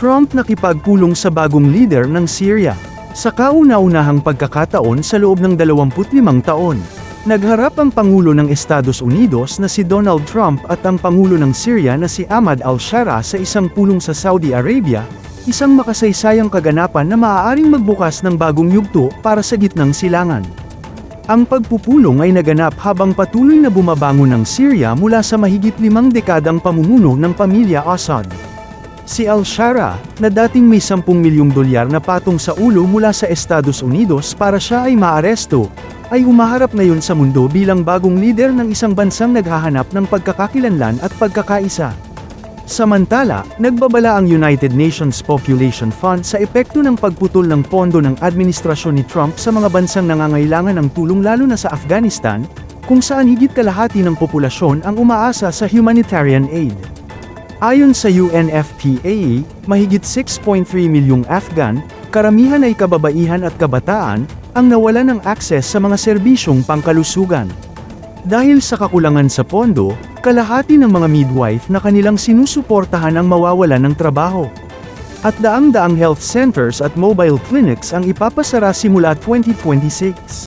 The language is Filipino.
Trump nakipagpulong sa bagong leader ng Syria. Sa kauna-unahang pagkakataon sa loob ng 25 taon, nagharap ang Pangulo ng Estados Unidos na si Donald Trump at ang Pangulo ng Syria na si Ahmad al-Shara sa isang pulong sa Saudi Arabia, isang makasaysayang kaganapan na maaaring magbukas ng bagong yugto para sa gitnang silangan. Ang pagpupulong ay naganap habang patuloy na bumabangon ng Syria mula sa mahigit limang dekadang pamumuno ng pamilya Assad. Si Al-Shara, na dating may 10 milyong dolyar na patong sa ulo mula sa Estados Unidos para siya ay maaresto, ay umaharap ngayon sa mundo bilang bagong leader ng isang bansang naghahanap ng pagkakakilanlan at pagkakaisa. Samantala, nagbabala ang United Nations Population Fund sa epekto ng pagputol ng pondo ng administrasyon ni Trump sa mga bansang nangangailangan ng tulong lalo na sa Afghanistan, kung saan higit kalahati ng populasyon ang umaasa sa humanitarian aid. Ayon sa UNFPA, mahigit 6.3 milyong Afghan, karamihan ay kababaihan at kabataan, ang nawalan ng akses sa mga serbisyong pangkalusugan. Dahil sa kakulangan sa pondo, kalahati ng mga midwife na kanilang sinusuportahan ang mawawalan ng trabaho. At daang-daang health centers at mobile clinics ang ipapasara simula 2026.